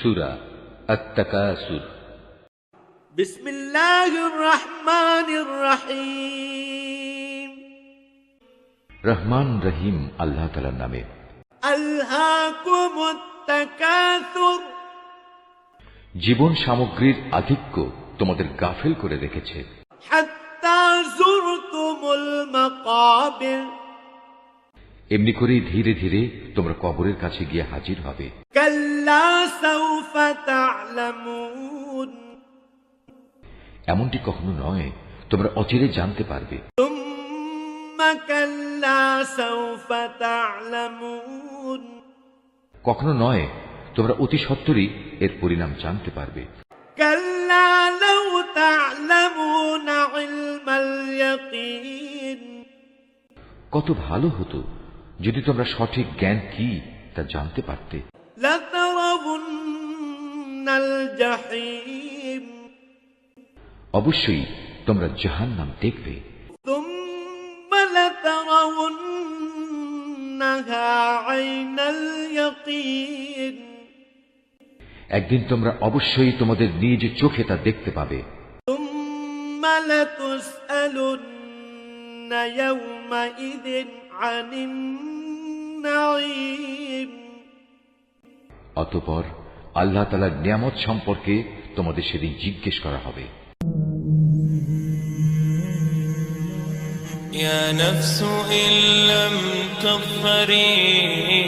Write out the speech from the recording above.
সুরা আত্মাকাসুর بسم الله الرحمن الرحيم রহমান রহিম আল্লাহ তালার নামে ألهاكم التكاثر জীবন সামগ্রীর আধিক্য তোমাদের গাফেল করে রেখেছে حتى এমনি করেই ধীরে ধীরে তোমরা কবরের কাছে গিয়ে হাজির হবে। এমনটি কখনো নয় তোমরা অচিরে জানতে পারবে। কখনো নয় তোমরা অতি সত্তরই এর পরিণাম জানতে পারবে। কত ভালো হতো যদি তোমরা সঠিক জ্ঞান কি তা জানতে পারতে। অবশ্যই তোমরা জাহান নাম দেখবে একদিন তোমরা অবশ্যই তোমাদের নিজ চোখে তা দেখতে পাবে। তুমি عن النعيم অতপর আল্লাহ তালার নিয়ামত সম্পর্কে তোমাদের সেদিন জিজ্ঞেস করা হবে يا نفس إن لم تظفري لا تجزعي